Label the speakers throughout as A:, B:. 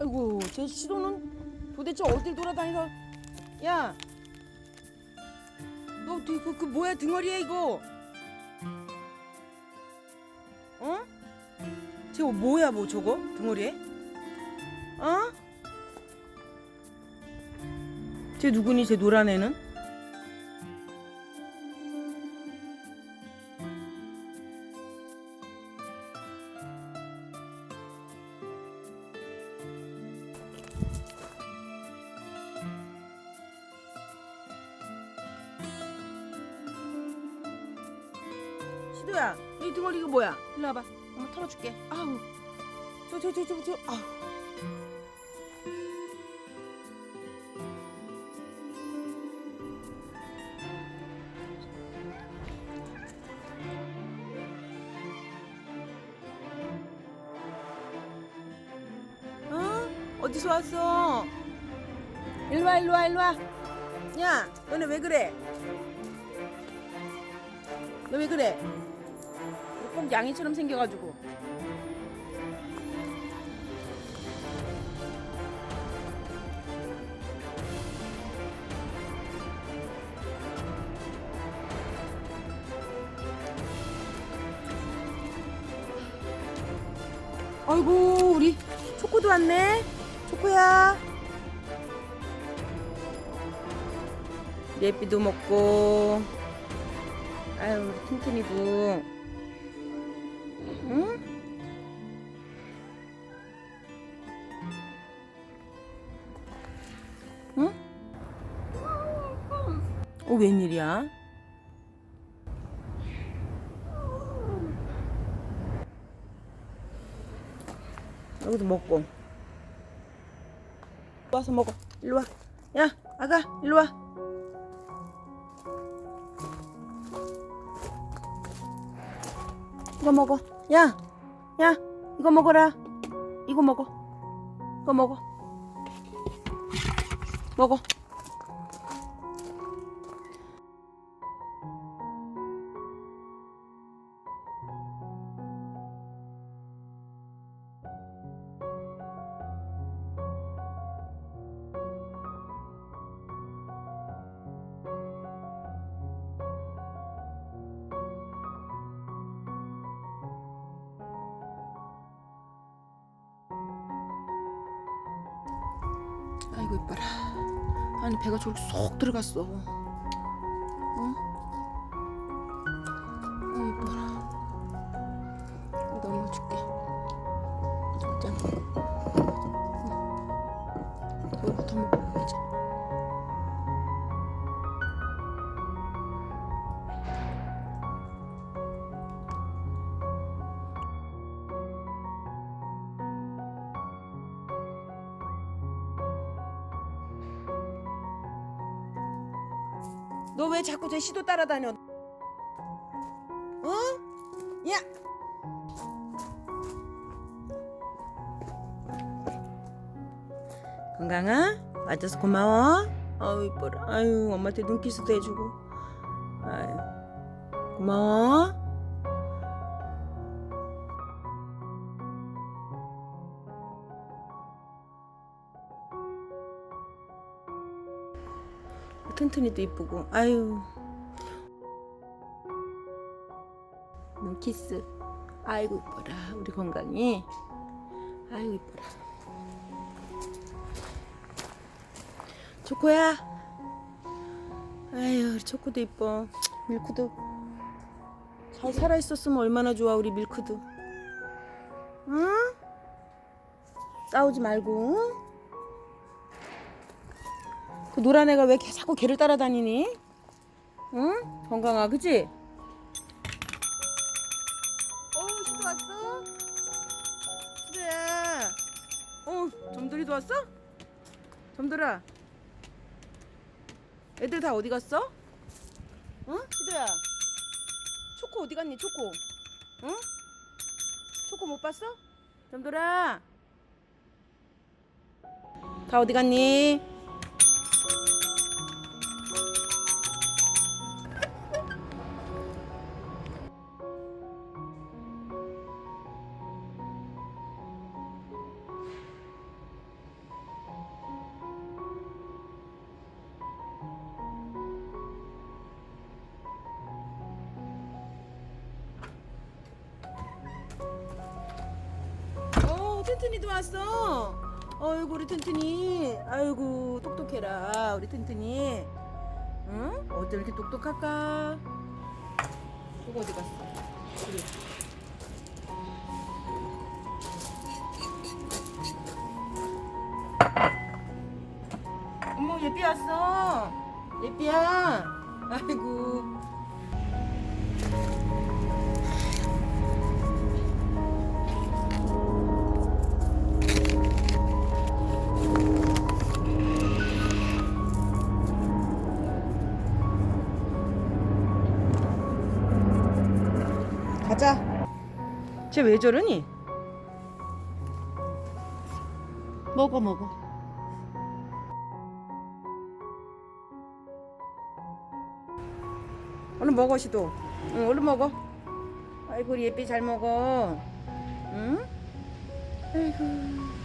A: 아이고 제 시도는 도대체 어딜 돌아다니서 야! 너 그 그 뭐야 등어리야 이거? 어? 저거 뭐야 뭐 저거 등어리에? 어? 쟤 누구니 쟤 노란 애는? 시도야 이 등어리 이거 뭐야? 일로 와봐 엄마 털어줄게 아우 저 저 저 저 저 아우 어? 어디서 왔어? 일로 와 일로 와 일로 와. 야, 너네 왜 그래? 너 왜 그래? 꼭 양이처럼 생겨가지고. 아이고 우리 초코도 왔네. 초코야. 예삐도 먹고. 아유 우리 튼튼이도. 응? 응? 어 웬일이야? 여기도 먹고. 와서 먹어. 일로 와. 야, 아가, 일로 와. 이거 먹어. 야, 야, 이거 먹어라. 이거 먹어. 이거 먹어. 먹어. 아이고 이뻐라. 아니 배가 저렇게 쏙 들어갔어. 응? 아이고 이뻐라. 너무 줄게. 짠. 너 왜 자꾸 제 시도 따라다녀? 어? 야! 건강아 와줘서 고마워. 아유 이뻐라. 아유 엄마한테 눈키스도 해주고. 아유 고마워. 튼튼이도 이쁘고. 아유 눈키스. 아이고 이뻐라 우리 건강이. 아이고 이뻐라. 초코야. 아유, 우리 초코도 이뻐. 밀크도 잘 살아 있었으면 얼마나 좋아 우리 밀크도. 응? 싸우지 말고. 응? 그 노란 애가 왜 개- 자꾸 걔를 따라다니니? 응? 건강아, 그지? 어, 시도 왔어? 시도야. 어, 점돌이도 왔어? 점돌아. 애들 다 어디 갔어? 어? 시도야. 초코 어디 갔니? 초코. 응? 초코 못 봤어? 점돌아. 다 어디 갔니? 튼튼이도 왔어. 아이고 우리 튼튼이. 아이고 똑똑해라 우리 튼튼이. 응? 어쩜 이렇게 똑똑할까? 저거 어디 갔어? 그래. 어머 예삐 왔어. 예삐야. 아이고. 가자. 쟤 왜 저러니? 먹어 먹어. 얼른 먹어 시도. 응 얼른 먹어. 아이고 우리 예삐 잘 먹어. 응? 아이고.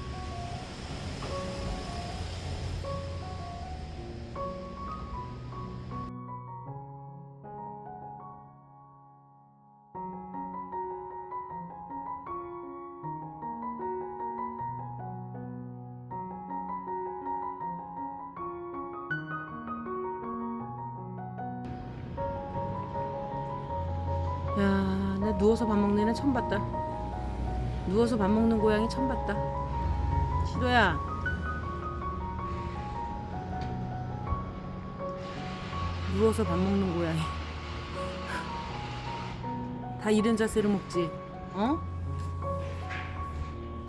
A: 야, 나 누워서 밥 먹는 애는 처음 봤다. 누워서 밥 먹는 고양이 처음 봤다. 시도야. 누워서 밥 먹는 고양이. 다 이런 자세로 먹지. 어?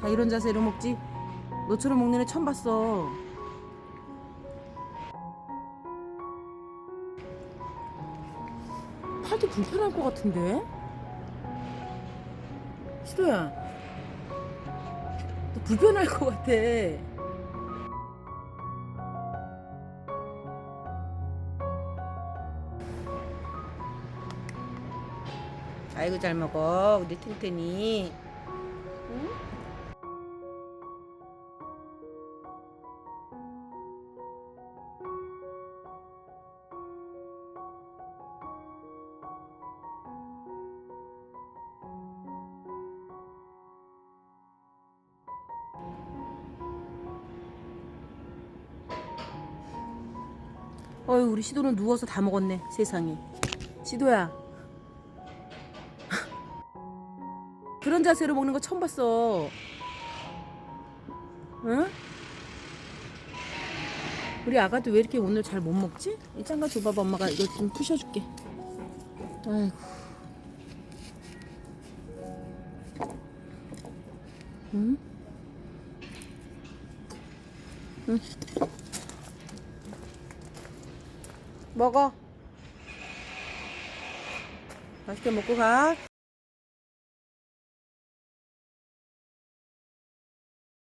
A: 다 이런 자세로 먹지. 너처럼 먹는 애 처음 봤어. 불편할 것 같은데? 시도야. 너 불편할 것 같아. 아이고 잘 먹어 우리 튼튼이. 응? 어이 우리 시도는 누워서 다 먹었네 세상에 시도야 그런 자세로 먹는 거 처음 봤어 응? 우리 아가도 왜 이렇게 오늘 잘 못 먹지? 이 장갑 줘봐봐 엄마가 이거 좀 푸셔줄게 아이고 응? 응? 먹어. 맛있게 먹고 가.